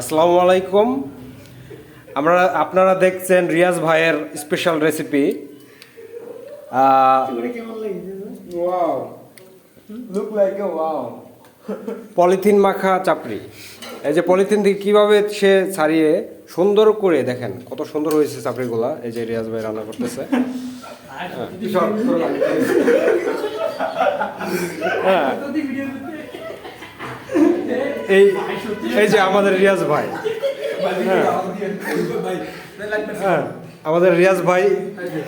আসসালামু আলাইকুম। আমরা আপনারা দেখছেন রিয়াজ ভাইয়ের স্পেশাল রেসিপি. পলিথিন মাখা চাপড়ি। এই যে পলিথিন দিয়ে কীভাবে সে ছাড়িয়ে সুন্দর করে দেখেন কত সুন্দর হয়েছে চাপড়িগুলা এই যে রিয়াজ ভাই রান্না করতেছে. হ্যাঁ। এই এই যে আমাদের রিয়াজ ভাই। হ্যাঁ। আমাদের রিয়াজ ভাই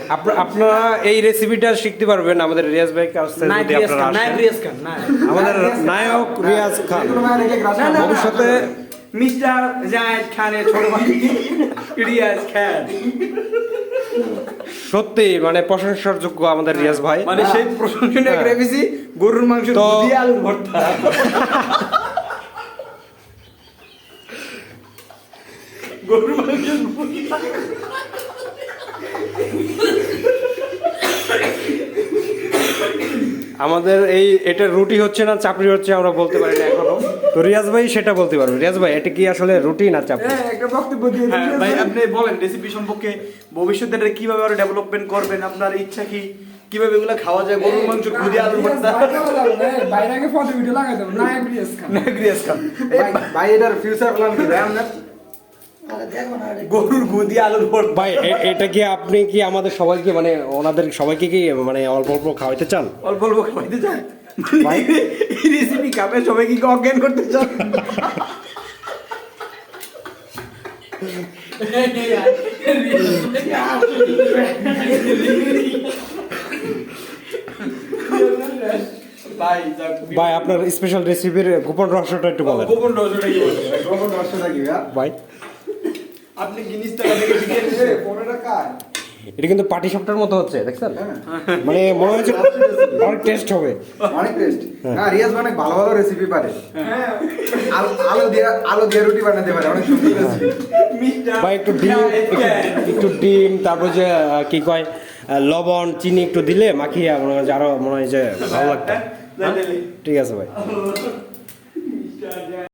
আপনা- আপনারা এই রেসিপিটা শিখতে পারবেন আমাদের রিয়াজ ভাই কাছ থেকে যদি আপনারা আসেন। আমাদের নায়ক রিয়াজ খান। ভবিষ্যতে মিস্টার জায়েদ খানের ছোট ভাই রিয়াজ খান। সত্যি মানে প্রশংসার যোগ্য আমাদের রিয়াজ ভাই। মানে সেই প্রশংসনীয় হ্যাঁ। রেসিপি গরুর মাংস তো- দিয়ে আলুর ভর্তা। গরুর মাংস আমাদের এই এটা রুটি হচ্ছে না চাপড়ি হচ্ছে আমরা বলতে পারি না এখনও। তো রিয়াজ ভাই সেটা বলতে পারবে। রিয়াজ ভাই এটা কি আসলে রুটি না চাপড়ি? হ্যাঁ, একটা বক্তব্য দিয়ে হ্যাঁ ভাই আপনি বলেন রেসিপি সম্পর্কে ভবিষ্যতে এটা কীভাবে আরও ডেভেলপমেন্ট করবেন আপনার ইচ্ছা কি? কীভাবে এগুলো খাওয়া যায়? গরুর মাংস খুদি আলুর ভর্তা। বাইরে না, আগে ফটো ভিডিও লাগাই দেবো নায়ক রিয়াজ খান। না রিয়াজ খান। ভাই- ভাই এটার ফিউচার প্ল্যান কি ভাই আপনার? গরুর গুদি আলুর ভাই এটা কি আপনি কি আমাদের সবাইকে মানে ওনাদের সবাইকে কি মানে অল্প অল্প খাওয়াইতে চান? অল্প অল্প খাইতে চান? এই রেসিপি খাবে সবাই কি অজ্ঞান করতে চান? ভাই আপনার স্পেশাল রেসিপির গোপন রহস্যটা একটু বলেন। গোপন রহস্যটা কি গোপন রহস্যটা কি ভাই? আপনি গিনিস টাকা থেকে কার? এটা কিন্তু পাটি সাপটার মতো হচ্ছে দেখছেন? হ্যাঁ। মানে মনে হচ্ছে অনেক টেস্ট হবে। অনেক টেস্ট না রিয়াজ অনেক ভালো ভালো রেসিপি পারে। আলু আলু দিয়ে আলু দিয়ে রুটি বানাতে পারে অনেক সুন্দর রেসিপি বা একটু ডিম একটু- ডিম তারপর যে কি কয় লবণ চিনি একটু দিলে মাখিয়ে মনে হয় আরও মনে হয় যে ভালো লাগতো হ্যাঁ? ঠিক আছে ভাই।